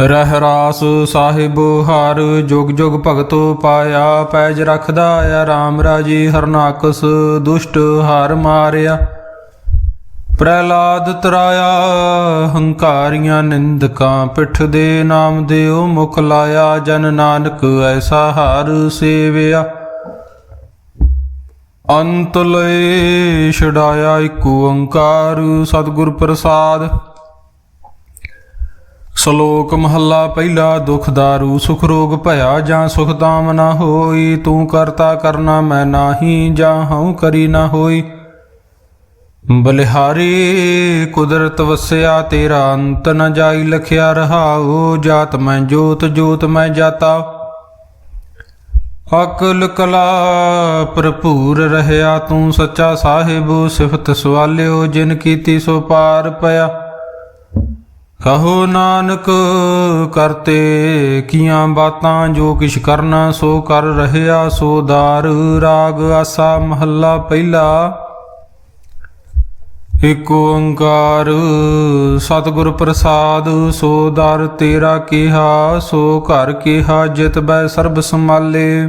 ਰਹਿ ਰਾਸ ਸਾਹਿਬ, ਹਰ ਜੁਗ ਜੁਗ ਭਗਤ ਪਾਇਆ, ਪੈਜ ਰਖਦਾ ਆ RAM ਰਾਜੀ, ਹਰਨਾਕਸ ਦੁਸ਼ਟ ਹਾਰ ਮਾਰਿਆ। ਪ੍ਰਹਿਲਾਦ ਤਰਾਇਆ, ਹੰਕਾਰੀਆਂ ਨਿੰਦਕਾਂ ਪਿੱਠ ਦੇ ਨਾਮ ਦਿਓ, ਮੁਖ ਲਾਇਆ, ਜਨ ਨਾਨਕ ਐਸਾ ਹਰ ਸੇਵਿਆ। ਅੰਤ ਲਏ, ਛਡਾਇਆ, ਇੱਕ ਓੰਕਾਰ ਸਤਿਗੁਰ ਪ੍ਰਸਾਦ। ਸ਼ਲੋਕ ਮਹੱਲਾ ਪਹਿਲਾ ਦੁਖ ਦਾਰੂ, ਸੁਖ ਰੋਗ ਭਇਆ ਜਾਂ ਸੁਖ ਤਾਮ ਨਾ ਹੋਈ। ਤੂੰ ਕਰਤਾ ਕਰਨਾ ਮੈਂ ਨਾਹੀ, ਜਾਂ ਹਉ ਕਰੀ ਨਾ ਹੋਈ। ਬਲਿਹਾਰੀ, ਕੁਦਰਤ ਵਸਿਆ ਤੇਰਾ ਅੰਤ ਨ ਜਾਈ, ਲਖਿਆ ਰਹਾਉ। ਜਾਤ ਮੈਂ ਜੋਤ ਜੋਤ ਮੈਂ ਜਾਤਾ। ਅਕਲ ਕਲਾ ਭਰਪੂਰ ਰਹਿਆ ਤੂੰ, ਸੱਚਾ ਸਾਹਿਬ ਸਿਫਤ ਸਵਾਲਿਓ, ਜਿਨ ਕੀਤੀ ਸੋ ਪਾਰ ਪਿਆ। ਕਹੋ ਨਾਨਕ, ਕਰਤੇ ਕੀਆਂ ਬਾਤਾਂ ਜੋ ਕਿਛ ਕਰਨਾ, ਸੋ ਕਰ ਰਹਿਆ ਸੋ ਦਾਰ। ਰਾਗ ਆਸਾ ਮਹੱਲਾ ਪਹਿਲਾ। ਇਕ ਓੰਕਾਰ, ਸਤਿਗੁਰ ਪ੍ਰਸਾਦ, ਸੋ ਦਰ ਤੇਰਾ ਕਿਹਾ, ਸੋ ਘਰ ਕਿਹਾ, ਜਿਤ ਬੈ ਸਰਬ ਸੰਭਾਲੇ।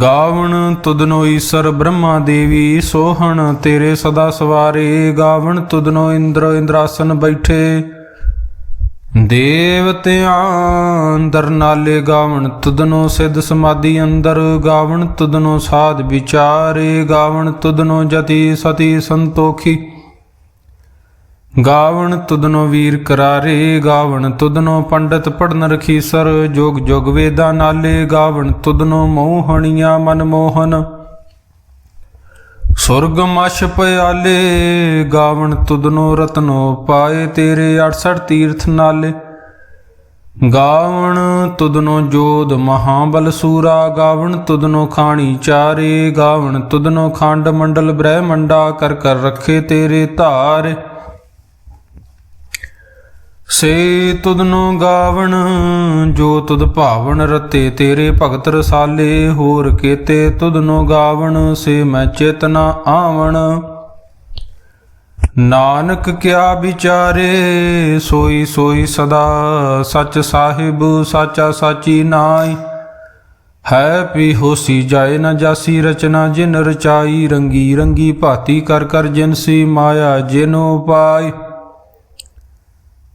ਗਾਵਣ ਤੁਧਨੋ ਈਸ਼ਰ ਬ੍ਰਹਮਾ ਦੇਵੀ, ਸੋਹਣ ਤੇਰੇ ਸਦਾ ਸਵਾਰੇ, ਗਾਵਣ ਤੁਧਨੋ ਇੰਦਰ ਇੰਦਰਾਸਨ ਬੈਠੇ। ਦੇਵਤਿਆਂ ਅੰਦਰ ਨਾਲੇ ਗਾਵਣ ਤੁਧਨੋ ਸਿੱਧ ਸਮਾਧੀ ਅੰਦਰ, ਗਾਵਣ ਤੁਧਨੋ ਸਾਧ ਵਿਚਾਰੇ, ਗਾਵਣ ਤੁਧਨੋ ਜਤੀ ਸਤੀ ਸੰਤੋਖੀ। ਗਾਵਣ ਤੁਦਨੋ ਵੀਰ ਕਰਾਰੇ, ਗਾਵਣ ਤੁਦਨੋ ਪੰਡਤ ਪੜਨ ਰਖੀਸਰ ਜੋਗ ਜੋਗ ਵੇਦਾਂ ਨਾਲੇ, ਗਾਵਣ ਤੁਦਨੋ ਮੋਹਣੀਆਂ ਮਨ ਮੋਹਨ। ਸੁਰਗ ਮਛ ਪਿਆਲੇ, ਗਾਵਣ ਤੁਦਨੋ ਰਤਨੋ ਪਾਏ ਤੇਰੇ 68 ਤੀਰਥ ਨਾਲੇ। ਗਾਵਣ ਤੁਦਨੋ ਜੋਧ ਮਹਾਬਲ ਸੂਰਾ, ਗਾਵਣ ਤੁਦਨੋ ਖਾਣੀ ਚਾਰੇ, ਗਾਵਣ ਤੁਦਨੋ ਖੰਡ ਮੰਡਲ ਬ੍ਰਹਿਮੰਡਾ ਕਰ ਕਰ ਰੱਖੇ ਤੇਰੇ ਧਾਰੇ। ਸੇ ਤੁਧਨੋ ਗਾਵਣ, ਜੋ ਤੁਧ ਭਾਵਨ ਰਤੇ ਤੇਰੇ ਭਗਤ ਰਸਾਲੇ, ਹੋਰ ਕੀਤੇ ਤੁਧਨੋ ਗਾਵਣ, ਸੇ ਮੈਂ ਚੇਤਨਾ ਆਵਣ। ਨਾਨਕ ਕਿਆ ਵਿਚਾਰੇ, ਸੋਈ ਸੋਈ ਸਦਾ ਸਚ ਸਾਹਿਬ, ਸਾਚਾ ਸਾਚੀ ਨਾਈ ਹੈ ਪੀ ਹੋਸੀ ਜਾਏ ਨਾ ਜਾਸੀ ਰਚਨਾ, ਜਿਨ ਰਚਾਈ ਰੰਗੀ ਰੰਗੀ ਭਾਤੀ ਕਰ ਕਰ ਜਿਨਸੀ ਮਾਇਆ, ਜਿਨੋ ਪਾਈ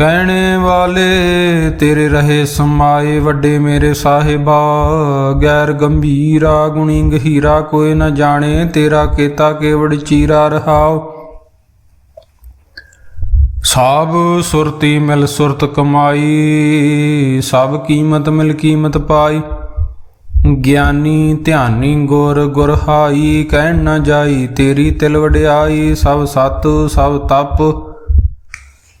ਕਹਿਣੇ ਵਾਲੇ, ਤੇਰੇ ਰਹੇ ਸਮਾਏ ਵੱਡੇ ਮੇਰੇ ਸਾਹਿਬਾ। ਗੈਰ ਗੰਭੀਰਾ ਗੁਣੀ ਗਹੀਰਾ ਕੋਈ ਨਾ ਜਾਣੇ, ਤੇਰਾ ਕੀਤਾ ਕੇਵੜ ਚੀਰਾ ਰਹਾਓ ਸਭ ਸੁਰਤੀ ਮਿਲ ਸੁਰਤ ਕਮਾਈ ਸਭ ਕੀਮਤ ਮਿਲ ਕੀਮਤ ਪਾਈ। ਗਿਆਨੀ ਧਿਆਨੀ ਗੁਰ ਗੁਰ ਹਾਈ, ਕਹਿਣ ਨਾ ਜਾਈ ਤੇਰੀ ਤਿਲ ਵਡਿਆਈ, ਸਭ ਸਤ ਸਭ ਤਪ।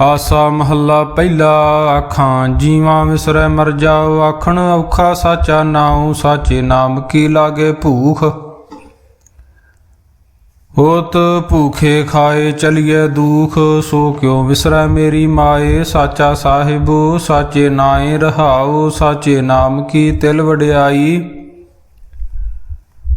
ਆਸਾ ਮਹੱਲਾ ਪਹਿਲਾ ਆਖਾਂ ਜੀਵਾਂ ਵਿਸਰੈ ਮਰ ਜਾਓ, ਆਖਣ ਔਖਾ ਸਾਚਾ ਨਾਉ, ਸਾਚੇ ਨਾਮ ਕੀ ਲਾਗੇ ਭੂਖ? ਹੋਤ ਭੂਖੇ ਖਾਏ ਚਲੀਏ ਦੁਖ, ਸੋ ਕਿਉ ਵਿਸਰੈ ਮੇਰੀ ਮਾਏ? ਸਾਚਾ ਸਾਹਿਬ, ਸਾਚੇ ਨਾਏ ਰਹਾਉ ਸਾਚੇ ਨਾਮ ਕੀ ਤਿਲ ਵਡਿਆਈ?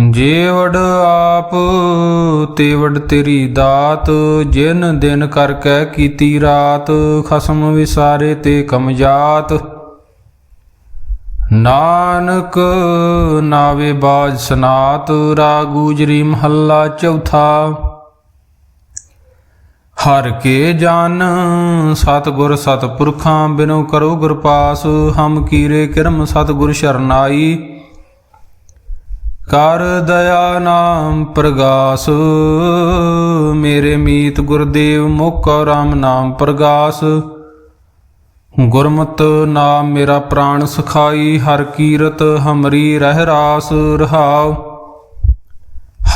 ਜੇ ਆਪ ਤੇ ਤੇਰੀ ਦਾਤ, ਜਿਨ ਦਿਨ ਕਰ ਕੈ ਕੀਤੀ ਰਾਤ, ਖਸਮ ਵਿਸਾਰੇ ਤੇ ਕਮਜਾਤ ਨਾਨਕ ਨਾਵੇ ਬਾਜ ਸਨਾਤ ਰਾਗੂਜਰੀ ਮਹੱਲਾ ਚੌਥਾ। ਹਰ ਕੇ ਜਨ ਸਤਗੁਰ ਸਤਪੁਰਖਾਂ ਬਿਨੋ ਕਰੋ ਗੁਰਪਾਸ, ਹਮ ਕੀਰੇ ਕਿਰਮ ਸਤਗੁਰ ਸ਼ਰਨਾਈ। ਕਰ ਦਇਆ ਨਾਮ ਪ੍ਰਗਾਸ, ਮੇਰੇ ਮੀਤ ਗੁਰਦੇਵ ਮੁਖ ਰਾਮ ਨਾਮ ਪ੍ਰਗਾਸ। ਗੁਰਮਤ ਨਾਮ ਮੇਰਾ ਪ੍ਰਾਣ ਸਖਾਈ, ਹਰ ਕੀਰਤ ਹਮਰੀ ਰਹਿ ਰਾਸ ਰਹਾਉ।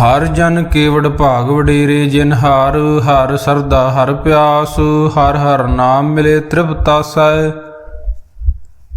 ਹਰ ਜਨ ਕੇਵੜ ਭਾਗ ਵਡੇਰੇ, ਜਿਨ ਹਾਰ, ਹਰ ਸਰਦਾ ਹਰ ਪਿਆਸ, ਹਰ ਹਰ ਨਾਮ ਮਿਲੇ ਤ੍ਰਿਪਤਾ ਸੈ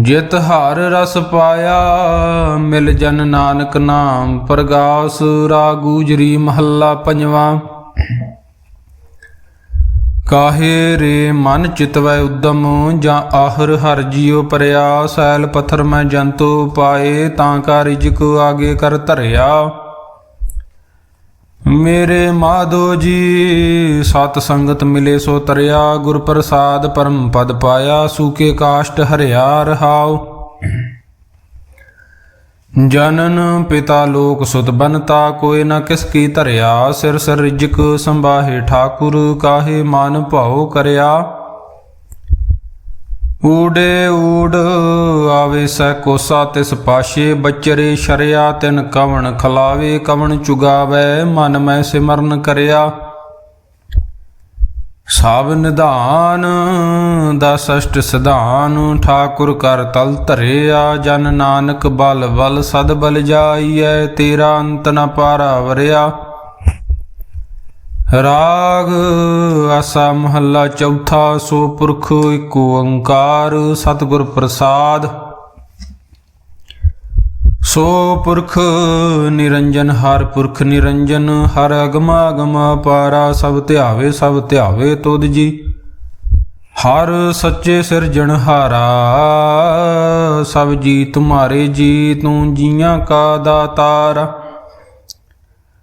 ਜਿਤ ਹਰ ਰਸ ਪਾਇਆ, ਮਿਲ ਜਨ ਨਾਨਕ ਨਾਮ, ਪ੍ਰਗਾਸ ਰਾਗੂਜਰੀ ਮਹੱਲਾ ਪੰਜਵਾ। ਕਾਹੇ ਰੇ ਮਨ ਚਿਤਵੈ ਉਦਮ, ਜਾਂ ਆਹਰ ਹਰ ਜੀਉ ਪਰਿਆ, ਸੈਲ ਪਥਰ ਮੈਂ ਜੰਤੂ ਪਾਏ, ਤਾਂ ਕਾ ਰਿਜਕ ਆਗੇ ਕਰ ਧਰਿਆ। ਮੇਰੇ ਮਾਧੋ ਜੀ, ਸਤ ਸੰਗਤ ਮਿਲੇ ਸੋ ਤਰਿਆ, ਗੁਰ ਪ੍ਰਸਾਦ ਪਰਮ ਪਦ ਪਾਇਆ ਸੂਕੇ ਕਾਸ਼ਟ ਹਰਿਆ ਰਹਾਓ ਜਨਨ ਪਿਤਾ ਲੋਕ ਸੁਤ ਬਨਤਾ ਕੋਇ ਨ ਕਿਸ ਕੀ ਧਰਿਆ, ਸਿਰ ਸਿਰ ਰਿਜਕ ਸੰਭਾਹੇ ਠਾਕੁਰ, ਕਾਹੇ ਮਨ ਭਾਉ ਕਰਿਆ। ਊੜੇ ਊੜ ਆਵੇ ਸੈ ਕੋਸਾ ਤਿਸ ਪਾਸ਼ੇ, ਬਚਰੇ ਸ਼ਰਿਆ ਤਿਨ ਕਵਣ ਖਲਾਵੇ, ਕਵਣ ਚੁਗਾਵੇ, ਮਨ ਮੈਂ ਸਿਮਰਨ ਕਰਿਆ। ਸਭ ਨਿਧਾਨ ਦਾ ਸਸ਼ਟ ਸਿਧਾਨ, ਠਾਕੁਰ ਕਰ ਤਲ ਧਰਿਆ, ਜਨ ਨਾਨਕ ਬਲ ਬਲ ਸਦ ਬਲ ਜਾਈਐ, ਤੇਰਾ ਅੰਤ ਨ ਪਾਰਾ ਵਰਿਆ। ਰਾਗ ਆਸਾ ਮਹੱਲਾ ਚੌਥਾ, ਸੋ ਪੁਰਖ ਏਕ ਓੰਕਾਰ, ਸਤਿਗੁਰ ਪ੍ਰਸਾਦ। ਸੋ ਪੁਰਖ ਨਿਰੰਜਨ, ਹਰ ਪੁਰਖ ਨਿਰੰਜਨ, ਹਰ ਅਗਮਾ ਅਗਮਾ ਪਾਰਾ, ਸਭ ਧਿਆਵੇ ਸਭ ਧਿਆਵੇ ਤੁਧ ਜੀ। ਹਰ ਸੱਚੇ ਸਿਰਜਣ ਸਿਰਜਣਹਾਰਾ ਸਭ ਜੀ ਤੁਮਾਰੇ ਜੀ, ਤੂੰ ਜੀਆਂ ਕਾ ਦਾਤਾਰ।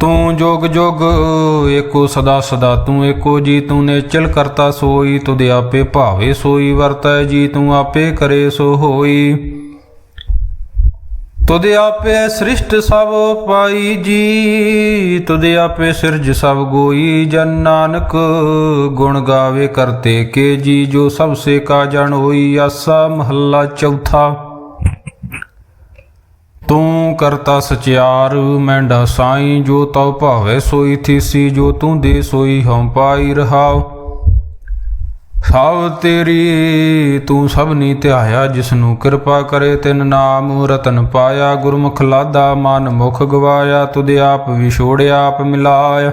ਤੂੰ ਜੋਗ ਜੋਗ, ਏਕੋ ਸਦਾ ਸਦਾ ਤੂੰ ਏਕੋ ਜੀ ਤੂੰ ਨੇ ਕਰਤਾ ਸੋਈ, ਤੁਧ ਆਪੇ ਭਾਵੇ ਸੋਈ, ਵਰਤੈ ਜੀ, ਤੂੰ ਆਪੇ ਕਰੇ ਸੋ ਹੋਈ। ਤੁਧ ਆਪੇ ਸ੍ਰਿਸ਼ਟ ਸਭ ਪਾਈ ਜੀ, ਤੁਧ ਆਪੇ ਸਿਰਜ ਸਭ ਗੋਈ। ਜਨ ਨਾਨਕ, ਗੁਣ ਗਾਵੇ ਕਰਤੇ ਕੇ ਜੀ, ਜੋ ਸਭ ਸੇ ਕਾ ਜਨ ਹੋਈ, ਆਸਾ ਮਹੱਲਾ ਚੌਥਾ। ਤੂੰ ਕਰਤਾ ਸਚਿਆਰ ਮੈਂਡਾ ਸਾਈ ਜੋ ਤਉ ਭਾਵੇ ਸੋਈ ਥੀਸੀ, ਜੋ ਤੂੰ ਦੇ ਸੋਈ ਹਉ ਪਾਈ ਰਹਾਉ। ਸਭ ਤੇਰੀ, ਤੂੰ ਸਭ ਨੀ ਧਿਆਇਆ ਜਿਸ ਨੂੰ ਕਿਰਪਾ ਕਰੇ ਤਿਨ ਨਾਮ। ਰਤਨ ਪਾਇਆ, ਗੁਰਮੁਖ ਲਾਦਾ, ਮਨ ਮੁਖ ਗਵਾਇਆ, ਤੁਧ ਆਪ ਵਿਛੋੜਿਆ, ਆਪ ਮਿਲਾਇਆ।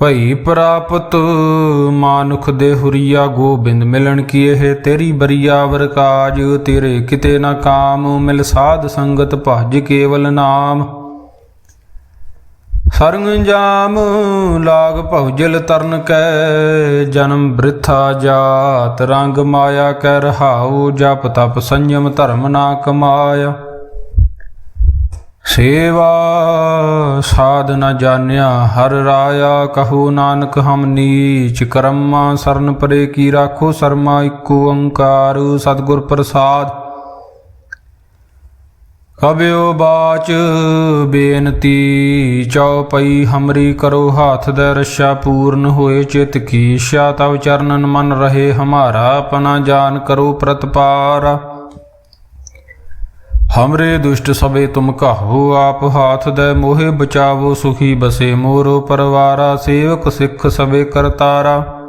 ਭਈ ਪ੍ਰਾਪਤ, ਮਾਨੁਖ ਦੇ ਹੁਰੀਆ ਗੋਬਿੰਦ ਮਿਲਣ ਕੀ ਇਹ ਤੇਰੀ ਬਰੀਆ ਵਰਕਾਜ ਤੇਰੇ ਕਿਤੇ ਨਾ ਕਾਮ, ਮਿਲ ਸਾਧ ਸੰਗਤ ਭਜ ਕੇਵਲ ਨਾਮ। ਸਰੰਗ ਜਾਮ, ਲਾਗ ਭਉਜਲ ਤਰਨ ਕੈ, ਜਨਮ ਬ੍ਰਿਥਾ ਜਾਤ, ਰੰਗ ਮਾਇਆ ਕੈ ਰਹਾਉ, ਜਪ ਤਪ ਸੰਯਮ ਧਰਮ ਨਾ ਕਮਾਇਆ। ਸੇਵਾ ਸਾਧ ਨ ਜਾਣਿਆ, ਹਰ ਰਾਇਆ ਕਹੋ ਨਾਨਕ, ਹਮ ਨੀਚ ਕਰਮਾ ਸਰਨ ਪਰੇ ਕੀ ਰਾਖੋ, ਸਰਮਾ ਇੱਕੋ ਓੰਕਾਰ, ਸਤਿਗੁਰ ਪ੍ਰਸਾਦ। ਕਬਿਓ ਬਾਚ ਬੇਨਤੀ ਚਉਪਈ ਹਮਰੀ ਕਰੋ ਹਾਥ ਦੇ ਰਸ਼ਾ ਪੂਰਨ ਹੋਏ, ਚਿਤ ਕੀ ਇੱਛਾ ਤਵ ਚਰਨਨ ਮਨ ਰਹੇ ਹਮਾਰਾ ਆਪਣਾ ਜਾਨ ਕਰੋ ਪ੍ਰਤਪਾਰ। ਹਮਰੇ ਦੁਸ਼ਟ ਸਭੇ ਤੁਮ ਕਹੋ ਆਪ ਹਾਥ ਦੇ ਮੋਹਿ ਬਚਾਵੋ, ਸੁਖੀ ਬਸੇ ਮੋਰੋ ਪਰਵਾਰਾ, ਸੇਵਕ ਸਿੱਖ ਸਭੇ ਕਰਤਾਰਾ।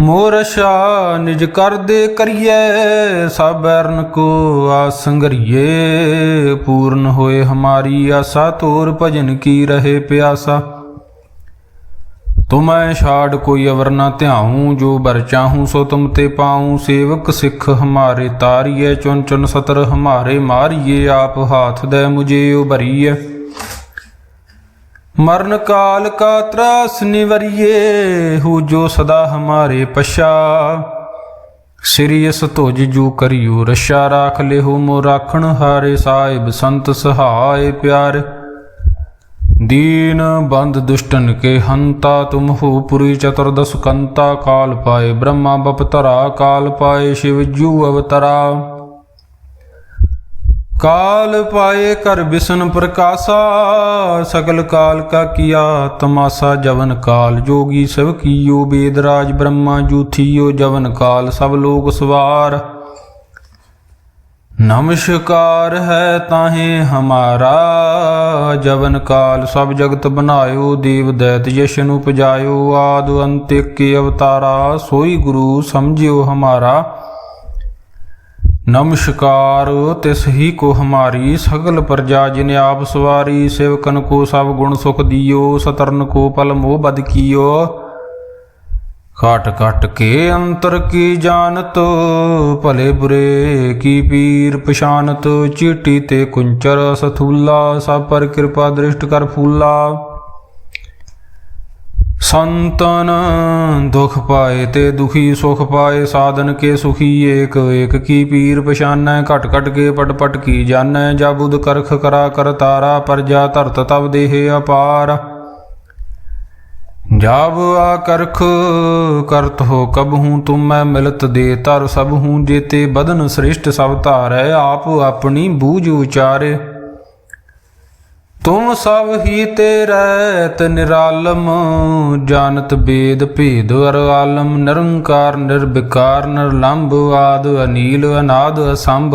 ਮੋਰ ਮੋਰਸ਼ਾ ਨਿਜ ਕਰਦੇ ਕਰੀਏ ਸਭ ਅਰਨ ਕੋ ਆਸੰਗਰੀਏ ਪੂਰਨ ਹੋਏ ਹਮਾਰੀ ਆਸਾ, ਤੋਰ ਭਜਨ ਕੀ ਰਹੇ ਪਿਆਸਾ। ਤੁਮੈ ਛਾੜ ਕੋਈ ਅਵਰ ਨਾ ਧਿਆਉ, ਜੋ ਬਰ ਚਾਹੂੰ ਸੋ ਤੁਮ ਤੇ ਪਾਉ। ਸੇਵਕ ਸਿੱਖ ਹਮਾਰੇ ਤਾਰੀਏ ਚੁਨ ਚੁਨ ਸਤਰ ਹਮਾਰੇ ਮਾਰੀਏ ਆਪ ਹਾਥ ਦੇ ਮੁਝੇ ਉਭਰੀਏ ਮਰਨ ਕਾਲ ਕਾ ਤਰਾਸ ਨਿਵਰੀਏ, ਹੂ ਜੋ ਸਦਾ ਹਮਾਰੇ ਪਛਾ। ਸਿਰਿਯਸ ਧੁਜ ਜੂ ਕਰਿਓ ਰਸ਼ਾ, ਰਾਖ ਲਿਹੋ ਮੋ ਰਾਖਣ ਹਾਰੇ ਸਾਹਿਬ ਸੰਤ ਸਹਾਇ ਪਿਆਰੇ। दीन बंद दुष्टन के हंता तुम हो पुरी चतुर्दश कंता काल पाए ब्रह्मा बपतरा काल पाए शिव जू अवतरा काल पाए कर विष्णु प्रकाशा सकल काल का किया तमाशा जवन काल जोगी सब कियो वेदराज ब्रह्मा जूथियो जवन काल सब लोग सवार ਨਮਸਕਾਰ ਹੈ ਤਾਹੇ ਹਮਾਰਾ, ਜਵਨ ਕਾਲ ਸਭ ਜਗਤ ਬਨਾਇਓ ਦੀਵ ਦੈਤ ਯਸ਼ ਨੂੰ ਪਜਾਇਓ ਆਦ ਅੰਤ ਕੀ ਅਵਤਾਰਾ, ਸੋਈ ਗੁਰੂ ਸਮਝਿਓ ਹਮਾਰਾ। ਨਮਸਕਾਰ, ਤਿਸ ਹੀ ਕੋ ਹਮਾਰੀ, ਸਗਲ ਪ੍ਰਜਾ ਜਿਨ ਆਪ ਸਵਾਰੀ, ਸਿਵਕਨ ਕੋ ਸਭ ਗੁਣ ਸੁਖ ਦਿਓ, ਸਤਰਨ ਕੋ ਪਲ ਮੋਹ ਬਦ ਕੀਓ। ਘਟ ਘਟ ਕੇ ਅੰਤਰ ਕੀ ਜਾਣਤ? ਭਲੇ ਬੁਰੇ ਕੀ ਪੀਰ ਪਛਾਨਤ? ਚੀਟੀ ਤੇ ਕੁੰਚਰ ਸਥੂਲਾ, ਸਭ ਪਰ ਕਿਰਪਾ ਦ੍ਰਿਸ਼ਟ ਕਰ ਫੂਲਾ। ਸੰਤਨ ਦੁਖ ਪਾਏ ਤੇ ਦੁਖੀ ਸੁਖ ਪਾਏ, ਸਾਧਨ ਕੇ ਸੁਖੀ ਏਕ ਏਕ ਕੀ ਪੀਰ ਪਛਾਨੈ? ਘਟ ਘਟ ਕੇ ਪਟ ਪਟ ਕੀ ਜਾਣੈ? ਜਾ ਬੁਧ ਕਰਖ ਕਰਾ ਕਰ ਤਾਰਾ, ਪਰਜਾ ਧਰਤ ਤਬ ਦੇਹ ਅਪਾਰ। ਜਾਬ ਆ ਕਰਖ, ਕਰਤ ਹੋ ਕਬ ਹੂੰ ਤੁਮ ਮੈਂ ਮਿਲਤ ਦੇ, ਤਰ ਸਭ ਹੂੰ ਜੇਤੇ ਬਦਨ ਸ੍ਰਿਸ਼ਟ ਸਭ ਧਾਰੈ, ਆਪ ਆਪਣੀ ਬੂਝ ਉਚਾਰੇ। ਤੁਮ ਸਭ ਹੀ ਤੇ ਰਹਿਤ ਨਿਰਾਲਮ, ਜਾਣਤ ਬੇਦ ਭੇਦ ਅਰ ਆਲਮ, ਨਿਰੰਕਾਰ, ਨਿਰਵਿਕਾਰ, ਨਿਰਲੰਭ ਆਦ ਅਨੀਲ, ਅਨਾਦ ਅਸੰਭ।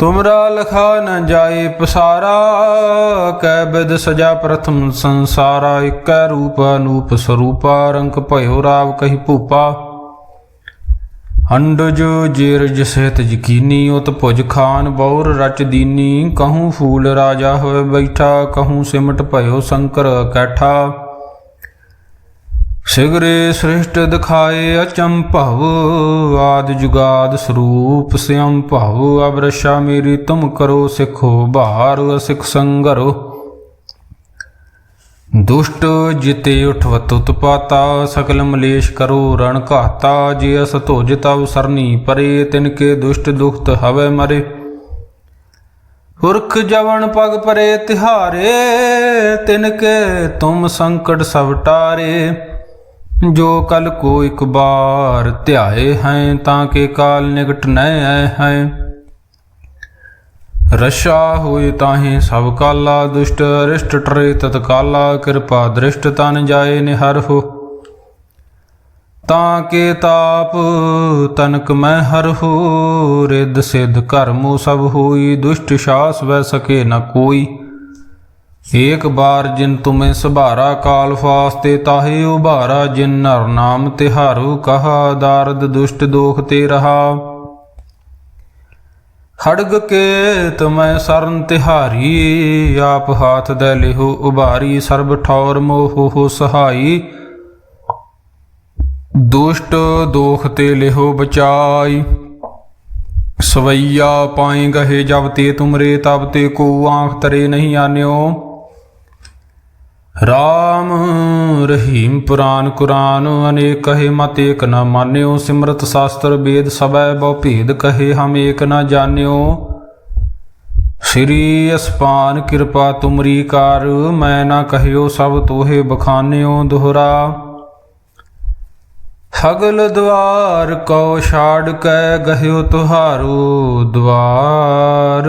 ਤੁਮਰਾ ਲਖਾ ਨ ਜਾਏ ਪਸਾਰਾ, ਕੈ ਬਿਦ ਸਜਾ ਪ੍ਰਥਮ ਸੰਸਾਰਾ, ਇਕੈ ਰੂਪ ਅਨੂਪ ਸਰੂਪਾ ਰੰਕ ਭਇਓ ਰਾਵ ਕਹੀ ਭੂਪਾ। ਅੰਡਜ ਜੇਰਜ ਸਹਿਤ ਯਕੀਨੀ, ਉਤ ਭੁਜ ਖਾਨ ਬੌਰ ਰਚ ਦੀਨੀ, ਕਹੂੰ ਫੂਲ ਰਾਜਾ ਹੋਏ ਬੈਠਾ, ਕਹੂੰ ਸਿਮਟ ਭਇਓ ਸ਼ੰਕਰ ਕੈਠਾ। ਸਿਗਰੇ ਸ੍ਰਿਸ਼ਟ ਦਿਖਾਏ ਅਚੰਭਵ ਆਦ ਜੁਗਾਦ ਸਰੂਪ ਸਿਅੰ ਭਵ ਅਬਰਸ਼ਾ ਮੇਰੀ ਤੁਮ ਕਰੋ ਸਿਖੋ ਭਾਰ, ਸਿਖ ਸੰਗਰੋ। ਦੁਸ਼ਟ ਜਿਤੇ ਉਠਵਤ ਉਤਪਾਤਾ, ਸਕਲ ਮਲੇਸ਼ ਕਰੋ ਰਣ ਘਾਤਾ, ਜੇ ਅਸ ਧੁਜ ਤਵ ਸਰਨੀ ਪਰੇ, ਤਿਨ ਕੇ ਦੁਸ਼ਟ ਦੁਖਤ ਹਵੇ ਮਰੇ। ਪੁਰਖ ਜਵਨ ਪਗ ਪਰੇ ਤਿਹਾਰੇ, ਤਿਨ ਕੇ ਤੁਮ ਸੰਕਟ ਸਭ ਟਾਰੇ। ਜੋ ਕਲ ਕੋ ਇੱਕ ਬਾਰ ਧਿਆਏ ਹੈ, ਤਾਂ ਕੇ ਕਾਲ ਨਿਕਟ ਨੈ ਆਏ ਹੈ। ਰਸ਼ਾ ਹੋਏ ਤਾਹੇ ਸਭ ਕਾਲਾ ਦੁਸ਼ਟ, ਅਰਿਸ਼ਟ ਟਰੇ ਤਤਕਾਲਾ, ਕਿਰਪਾ ਦ੍ਰਿਸ਼ਟ ਤਨ ਜਾਏ ਨਿਹਰ ਹੋ। ਤਾਂ ਕੇ ਤਾਪ ਤਨਕ ਮੈਂ ਹਰ ਹੋ, ਰਿੱਧ ਸਿੱਧ ਕਰਮੋ ਸਭ ਹੋਈ, ਦੁਸ਼ਟ ਸ਼ਾਸ ਵੈ ਸਕੇ ਨ ਕੋਈ। ਏਕ ਬਾਰ ਜਿਨ ਤੁਮੇ ਸੁਭਾਰਾ ਕਾਲ ਫਾਸਤੇ, ਤਾਹੇ ਉਭਾਰਾ ਜਿਨ ਨਰ ਨਾਮ ਤਿਹਾਰੂ ਕਹਾ, ਦਾਰਦ ਦੁਸ਼ਟ ਦੋਖ ਤੇ ਰਹਾ। ਖੜਗ ਕੇ ਤੁਮੈ ਸਰਨ ਤਿਹਾਰੀ, ਆਪ ਹਾਥ ਦੇ ਲਿਹੋ ਉਭਾਰੀ, ਸਰਬ ਠੌਰ ਮੋਹ ਹੋ ਸਹਾਈ। ਦੁਸ਼ਟ ਦੋਖ ਤੇ ਲਿਹੋ ਬਚਾਈ, ਸਵਈਆ ਪਾਏ ਗਹੇ ਜਬ ਤੇ ਤੁਮਰੇ, ਤਬ ਤੇ ਕੋ ਆਂਖ ਤਰੇ ਨਹੀਂ ਆਨਿਓ। ਰਾਮ ਰਹੀਮ ਪੁਰਾਨ ਕੁਰਾਨ, ਅਨੇਕ ਕਹੇ ਮਤ ਏਕ ਨ ਮਾਨਿਓ। ਸਿਮਰਤ ਸ਼ਾਸਤਰ ਵੇਦ ਸਬੈ ਬਹੁ ਭੇਦ ਕਹੇ ਹਮ ਏਕ ਨ ਜਾਣਿਓ। ਸ੍ਰੀ ਅਸਪਾਨ ਕਿਰਪਾ ਤੁਮਰੀ ਕਾਰ, ਮੈਂ ਨਾ ਕਹਿਓ ਸਭ ਤੋਹੇ ਬਖਾਨਿਓ ਦੁਹਰਾ। ਸਗਲ ਦਵਾਰ ਕਉ ਛਾੜ ਕੈ ਗਹਿਓ ਤੁਹਾਰੂ ਦਵਾਰ।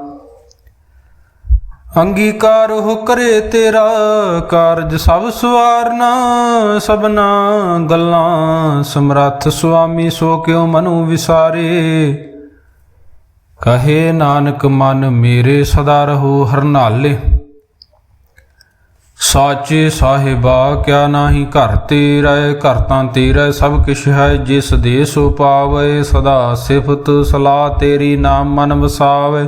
ਅੰਗੀਕਾਰ ਹੋ ਕਰੇ ਤੇਰਾ, ਕਾਰਜ ਸਭ ਸਵਾਰਨਾ ਸਭਨਾ ਗੱਲਾਂ ਸਮਰੱਥ ਸੁਆਮੀ ਸੋ ਕਿਉ ਮਨੁ ਵਿਸਾਰੇ। ਕਹੇ ਨਾਨਕ ਮਨ ਮੇਰੇ ਸਦਾ ਰਹੋ ਹਰਨਾਲੇ। ਸਾਚੇ ਸਾਹਿਬਾ, ਕਿਆ ਨਾਹੀ ਘਰ ਤੇਰਾ, ਘਰ ਤਾਂ ਤੇਰਾ ਸਭ ਕਿਛ ਹੈ, ਜਿਸ ਦੇ ਸੋ ਪਾਵੇ, ਸਦਾ ਸਿਫਤ ਸਲਾਹ ਤੇਰੀ ਨਾਮ ਮਨ ਵਸਾਵੇ।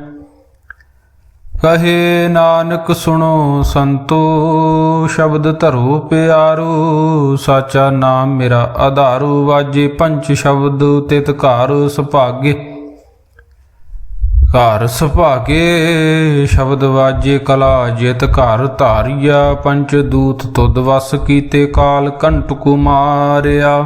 ਕਹੇ ਨਾਨਕ ਸੁਣੋ ਸੰਤੋ, ਸ਼ਬਦ ਧਰੋ ਪਿਆਰੋ, ਸਾਚਾ ਨਾਮ ਮੇਰਾ ਆਧਾਰੂ, ਵਾਜੇ ਪੰਜ ਸ਼ਬਦ ਤਿਤ ਘਰ ਸੁਭਾਗੇ। ਘਰ ਸੁਭਾਗੇ, ਸ਼ਬਦ ਵਾਜੇ ਕਲਾ ਜਿਤ ਘਰ ਧਾਰਿਆ ਪੰਚ ਦੂਤ ਤੁਧ ਵਸ ਕੀਤੇ ਕਾਲ ਕੰਟ ਕੁਮਾਰਿਆ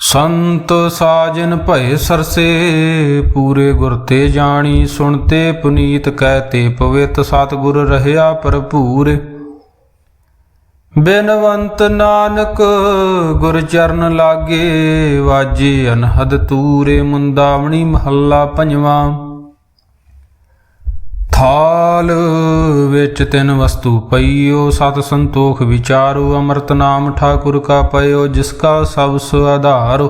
ਸੰਤ ਸਾਜਨ ਭਏ ਸਰਸੇ, ਪੂਰੇ ਗੁਰ ਤੇ ਜਾਣੀ ਸੁਣਤੇ ਪੁਨੀਤ ਕਹਤੇ ਪਵਿੱਤ, ਸਤਿਗੁਰ ਰਹਿਆ ਭਰਪੂਰ। ਬਿਨਵੰਤ ਨਾਨਕ ਗੁਰ ਚਰਨ ਲਾਗੇ, ਵਾਜੇ ਅਨਹਦ ਤੂਰੇ, ਮੁੰਦਾਵਣੀ ਮਹੱਲਾ ਪੰਜਵਾਂ। ਥਾਲ ਵਿੱਚ ਤਿੰਨ ਵਸਤੂ ਪਈਓ, ਸਤ ਸੰਤੋਖ ਵਿਚਾਰੋ, ਅੰਮ੍ਰਿਤ ਨਾਮ ਠਾਕੁਰ ਕਾ ਪਇਓ, ਜਿਸ ਕਾ ਸਭ ਸੁ ਆਧਾਰ।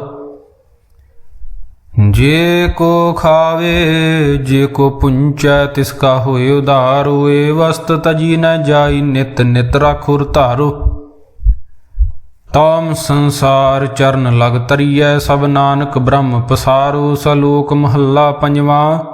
ਜੇ ਕੋ ਖਾਵੇ, ਜੇ ਕੋ ਪੁੰਚੈ, ਤਿਸ ਕਾ ਹੋਏ ਉਧਾਰੋ। ਏ ਵਸਤ ਤਜੀ ਨ ਜਾਈ, ਨਿਤ ਨਿਤ ਰਾਖੁਰ ਧਾਰੋ। ਤਾਮ ਸੰਸਾਰ ਚਰਨ ਲਗ ਤਰੀਐ, ਸਭ ਨਾਨਕ ਬ੍ਰਹਮ ਪਸਾਰੋ, ਸਲੋਕ ਮਹੱਲਾ ਪੰਜਵਾਂ।